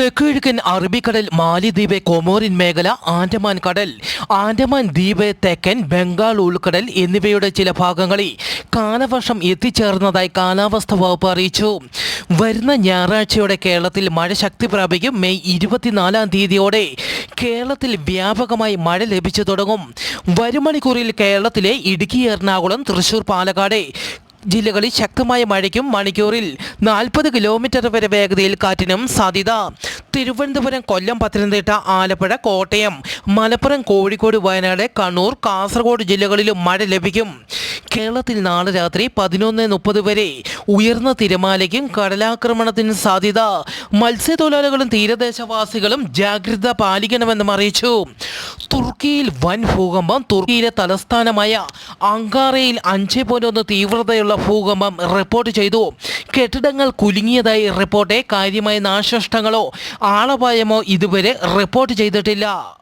തെക്കുകിഴക്കൻ അറബിക്കടൽ മാലിദ്വീപ് കൊമോറിൻ മേഖല ആൻഡമാൻ കടൽ ആൻഡമാൻ ദ്വീപ് തെക്കൻ ബംഗാൾ ഉൾക്കടൽ എന്നിവയുടെ ചില ഭാഗങ്ങളിൽ കാലവർഷം എത്തിച്ചേർന്നതായി കാലാവസ്ഥ വകുപ്പ് അറിയിച്ചു. വരുന്ന ഞായറാഴ്ചയോടെ കേരളത്തിൽ മഴ ശക്തി പ്രാപിക്കും. മെയ് ഇരുപത്തിനാലാം തീയതിയോടെ കേരളത്തിൽ വ്യാപകമായി മഴ ലഭിച്ചു തുടങ്ങും. വരും മണിക്കൂറിൽ കേരളത്തിലെ ഇടുക്കി എറണാകുളം തൃശൂർ പാലക്കാട് ജില്ലകളിൽ ശക്തമായ മഴയ്ക്കും മണിക്കൂറിൽ നാൽപ്പത് കിലോമീറ്റർ വരെ വേഗതയിൽ കാറ്റിനും സാധ്യത. തിരുവനന്തപുരം കൊല്ലം പത്തനംതിട്ട ആലപ്പുഴ കോട്ടയം മലപ്പുറം കോഴിക്കോട് വയനാട് കണ്ണൂർ കാസർഗോഡ് ജില്ലകളിലും മഴ ലഭിക്കും. കേരളത്തിൽ നാളെ രാത്രി പതിനൊന്ന് മുപ്പത് വരെ ഉയർന്ന തിരമാലയ്ക്കും കടലാക്രമണത്തിനും സാധ്യത. മത്സ്യത്തൊഴിലാളികളും തീരദേശവാസികളും ജാഗ്രത പാലിക്കണമെന്നും അറിയിച്ചു. തുർക്കിയിൽ വൻ ഭൂകമ്പം തുർക്കിയിലെ തലസ്ഥാനമായ അങ്കാറയിൽ അഞ്ച് പോയിന്റ് ഒന്ന് തീവ്രതയുള്ള ഭൂകമ്പം റിപ്പോർട്ട് ചെയ്തു. കെട്ടിടങ്ങൾ കുലുങ്ങിയതായി റിപ്പോർട്ട്. കാര്യമായ നാശനഷ്ടങ്ങളോ ആളപായമോ ഇതുവരെ റിപ്പോർട്ട് ചെയ്തിട്ടില്ല.